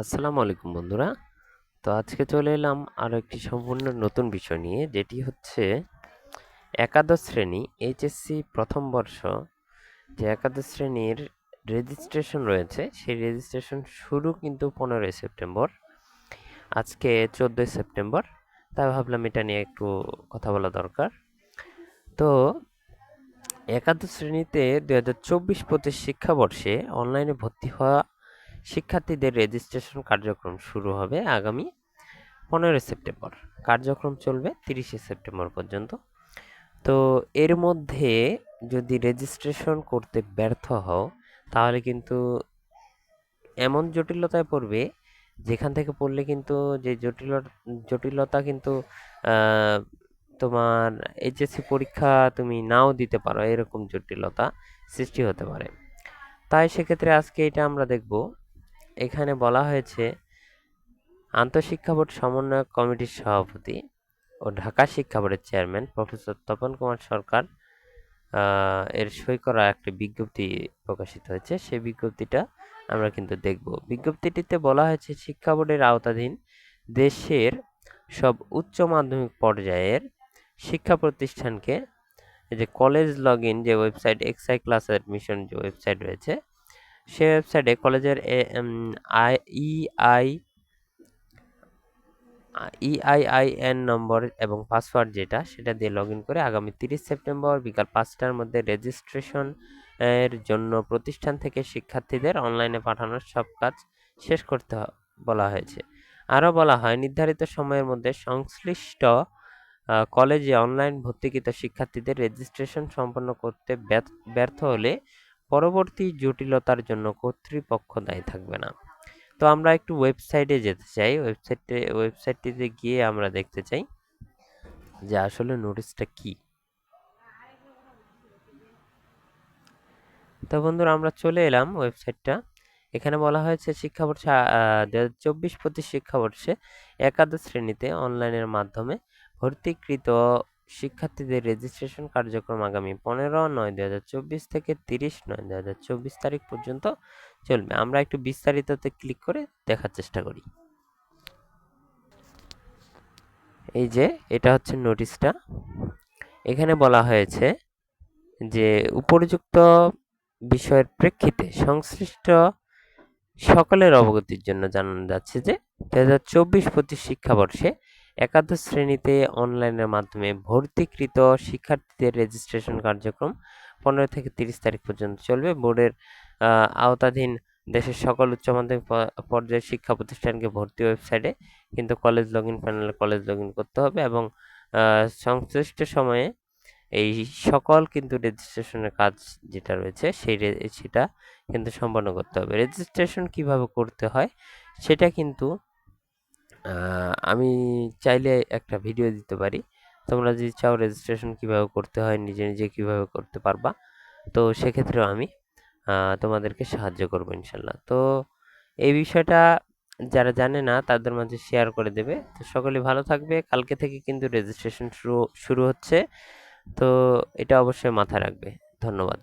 আসসালামু আলাইকুম বন্ধুরা। তো আজকে চলে এলাম আরও একটি সম্পূর্ণ নতুন বিষয় নিয়ে, যেটি হচ্ছে একাদশ শ্রেণি এইচএসসি প্রথম বর্ষ। যে একাদশ শ্রেণির রেজিস্ট্রেশন রয়েছে, সেই রেজিস্ট্রেশন শুরু কিন্তু পনেরোই সেপ্টেম্বর। আজকে চোদ্দোই সেপ্টেম্বর, তাই ভাবলাম এটা নিয়ে একটু কথা বলা দরকার। তো একাদশ শ্রেণীতে দু হাজার চব্বিশ পঁচিশ শিক্ষাবর্ষে অনলাইনে ভর্তি হওয়া শিক্ষার্থীদের রেজিস্ট্রেশন কার্যক্রম শুরু হবে আগামী পনেরোই সেপ্টেম্বর। কার্যক্রম চলবে তিরিশে সেপ্টেম্বর পর্যন্ত। তো এর মধ্যে যদি রেজিস্ট্রেশন করতে ব্যর্থ হও, তাহলে কিন্তু এমন জটিলতায় পড়বে, যেখান থেকে পড়লে কিন্তু যে জটিল জটিলতা কিন্তু তোমার এইচএসসি পরীক্ষা তুমি নাও দিতে পারো, এরকম জটিলতা সৃষ্টি হতে পারে। তাই সেক্ষেত্রে আজকে এটা আমরা দেখব এখানে বলা হয়েছে, আন্তঃশিক্ষা বোর্ড সমন্বয়ক কমিটির সভাপতি ও ঢাকা শিক্ষা বোর্ডের চেয়ারম্যান প্রফেসর তপন কুমার সরকার এর সই করা একটি বিজ্ঞপ্তি প্রকাশিত হয়েছে। সেই বিজ্ঞপ্তিটা আমরা কিন্তু দেখব। বিজ্ঞপ্তিটিতে বলা হয়েছে, শিক্ষা বোর্ডের আওতাধীন দেশের সব উচ্চ মাধ্যমিক পর্যায়ের শিক্ষা প্রতিষ্ঠানকে যে কলেজ লগ ইন যে ওয়েবসাইট এক্সাই ক্লাস অ্যাডমিশন যে ওয়েবসাইট রয়েছে সে ওয়েবসাইটে কলেজের আই ইআই ইআইআইএন নম্বর এবং পাসওয়ার্ড যেটা, সেটা দিয়ে লগ করে আগামী তিরিশ সেপ্টেম্বর বিকাল পাঁচটার মধ্যে রেজিস্ট্রেশন এর জন্য প্রতিষ্ঠান থেকে শিক্ষার্থীদের অনলাইনে পাঠানোর সব কাজ শেষ করতে বলা হয়েছে। আরও বলা হয়, নির্ধারিত সময়ের মধ্যে সংশ্লিষ্ট কলেজে অনলাইন ভর্তিকৃত শিক্ষার্থীদের রেজিস্ট্রেশন সম্পন্ন করতে ব্যর্থ হলে পরবর্তী জটিলতার জন্য কর্তৃপক্ষ দায়ী থাকবে না। তো আমরা একটু ওয়েবসাইটে যেতে চাই। ওয়েবসাইটে ওয়েবসাইটটিতে গিয়ে আমরা দেখতে চাই যে আসলে নোটিশটা কি। তো বন্ধুরা, আমরা চলে এলাম ওয়েবসাইটটা এখানে বলা হয়েছে, শিক্ষাবর্ষে দু হাজার চব্বিশ পঁচিশ শিক্ষাবর্ষে একাদশ শ্রেণীতে অনলাইনের মাধ্যমে ভর্তিকৃত শিক্ষার্থীদের রেজিস্ট্রেশন কার্যক্রম আগামী পনেরো নয় দু হাজার চব্বিশ থেকে তিরিশ নয় দু হাজার চব্বিশ তারিখ পর্যন্ত চলবে। আমরা একটু বিস্তারিততে ক্লিক করে দেখার চেষ্টা করি। এই যে, এটা হচ্ছে নোটিশটা এখানে বলা হয়েছে যে, উপযুক্ত বিষয়ের প্রেক্ষিতে সংশ্লিষ্ট সকলের অবগতির জন্য জানানো যাচ্ছে যে দু হাজার চব্বিশ পঁচিশ শিক্ষাবর্ষে একাদশ শ্রেণীতে অনলাইনের মাধ্যমে ভর্তিকৃত শিক্ষার্থীদের রেজিস্ট্রেশন কার্যক্রম পনেরো থেকে তিরিশ তারিখ পর্যন্ত চলবে। বোর্ডের আওতাধীন দেশের সকল উচ্চ মাধ্যমিক পর্যায়ের শিক্ষা প্রতিষ্ঠানকে ভর্তি ওয়েবসাইটে কিন্তু কলেজ লগ ইন প্যানেলে কলেজ লগ ইন করতে হবে এবং সংশ্লিষ্ট সময়ে এই সকল কিন্তু রেজিস্ট্রেশনের কাজ যেটা রয়েছে সেই সেটা কিন্তু সম্পন্ন করতে হবে। রেজিস্ট্রেশন কীভাবে করতে হয় সেটা কিন্তু আমি চাইলে একটা ভিডিও দিতে পারি। তোমরা যদি চাও রেজিস্ট্রেশন কীভাবে করতে হয়, নিজে নিজে কীভাবে করতে পারবা, তো সেক্ষেত্রেও আমি তোমাদেরকে সাহায্য করব ইনশাল্লাহ। তো এই বিষয়টা যারা জানে না, তাদের মাঝে শেয়ার করে দেবে। তো সকলে ভালো থাকবে। কালকে থেকে কিন্তু রেজিস্ট্রেশন শুরু শুরু হচ্ছে। তো এটা অবশ্যই মাথায় রাখবে। ধন্যবাদ।